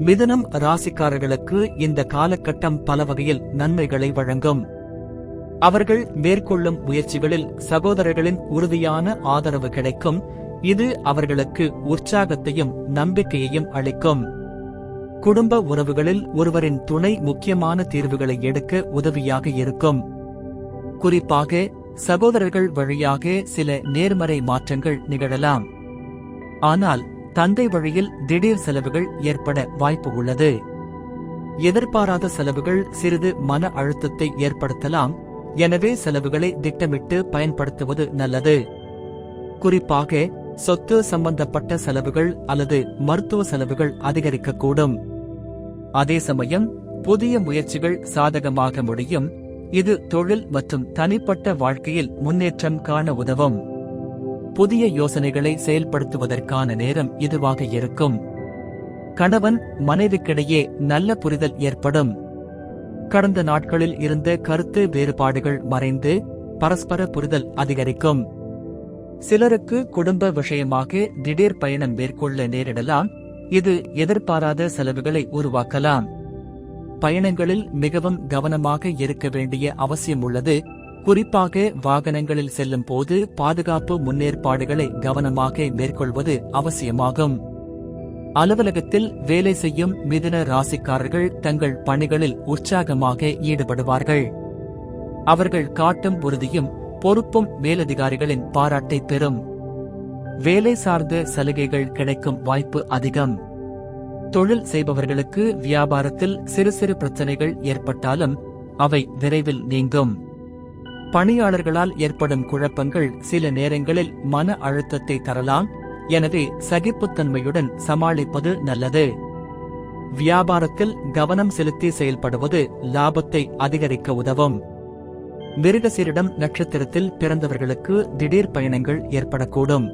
மிதனம் ராசிக்காரர்களுக்கு இந்த காலகட்டம் பல வகையில் நன்மைகளை வழங்கும். அவர்கள் மேற்கொள்ளும் முயற்சிகளில் சகோதரர்களின் உறுதியான ஆதரவு கிடைக்கும். இது அவர்களுக்கு உற்சாகத்தையும் நம்பிக்கையையும் அளிக்கும். குடும்ப உறவுகளில் ஒருவரின் துணை முக்கியமான தீர்வுகளை எடுக்க உதவியாக இருக்கும். குறிப்பாக சகோதரர்கள் வழியாக சில நேர்மறை மாற்றங்கள் நிகழலாம். ஆனால் தந்தை வழியில் திடீர் செலவுகள் ஏற்பட வாய்ப்பு உள்ளது. எதிர்பாராத செலவுகள் சிறிது மன அழுத்தத்தை ஏற்படுத்தலாம். எனவே செலவுகளை திட்டமிட்டு பயன்படுத்துவது நல்லது. குறிப்பாக சொத்து சம்பந்தப்பட்ட செலவுகள் அல்லது மருத்துவ செலவுகள் அதிகரிக்கக்கூடும். அதே சமயம் புதிய முயற்சிகள் சாதகமாக முடியும். இது தொழில் மற்றும் தனிப்பட்ட வாழ்க்கையில் முன்னேற்றம் காண உதவும். புதிய யோசனைகளை செயல்படுத்துவதற்கான நேரம் இதுவாக இருக்கும். கணவன் மனைவிக்கிடையே நல்ல புரிதல் ஏற்படும். கடந்த நாட்களில் இருந்த கருத்து வேறுபாடுகள் மறைந்து பரஸ்பர புரிதல் அதிகரிக்கும். சிலருக்கு குடும்ப விஷயமாக திடீர் பயணம் மேற்கொள்ள நேரிடலாம். இது எதிர்பாராத செலவுகளை உருவாக்கலாம். பயணங்களில் மிகவும் கவனமாக இருக்க வேண்டிய அவசியம் உள்ளது. குறிப்பாக வாகனங்களில் செல்லும் போது பாதுகாப்பு முன்னேற்பாடுகளை கவனமாக மேற்கொள்வது அவசியமாகும். அலுவலகத்தில் வேலை செய்யும் மிதுன ராசிக்காரர்கள் தங்கள் பணிகளில் உற்சாகமாக ஈடுபடுவார்கள். அவர்கள் காட்டும் உறுதியும் பொறுப்பும் மேலதிகாரிகளின் பாராட்டை பெறும். வேலை சார்ந்த சலுகைகள் கிடைக்கும் வாய்ப்பு அதிகம். தொழில் செய்பவர்களுக்கு வியாபாரத்தில் சிறு சிறு பிரச்சனைகள் ஏற்பட்டாலும் அவை விரைவில் நீங்கும். பணியாளர்களால் ஏற்படும் குழப்பங்கள் சில நேரங்களில் மன அழுத்தத்தை தரலாம். எனவே சகிப்புத்தன்மையுடன் சமாளிப்பது நல்லது. வியாபாரத்தில் கவனம் செலுத்தி செயல்படுவது லாபத்தை அதிகரிக்க உதவும். மிருகசீரிடம் நட்சத்திரத்தில் பிறந்தவர்களுக்கு திடீர் பயணங்கள் ஏற்படக்கூடும்.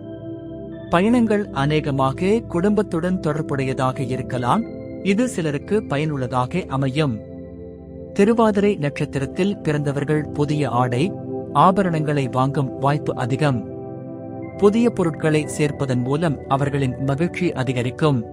பயணங்கள் அநேகமாக குடும்பத்துடன் தொடர்புடையதாக இருக்கலாம். இது சிலருக்கு பயனுள்ளதாக அமையும். திருவாதிரை நட்சத்திரத்தில் பிறந்தவர்கள் புதிய ஆடை ஆபரணங்களை வாங்கும் வாய்ப்பு அதிகம். புதிய பொருட்களை சேர்ப்பதன் மூலம் அவர்களின் மகிழ்ச்சி அதிகரிக்கும்.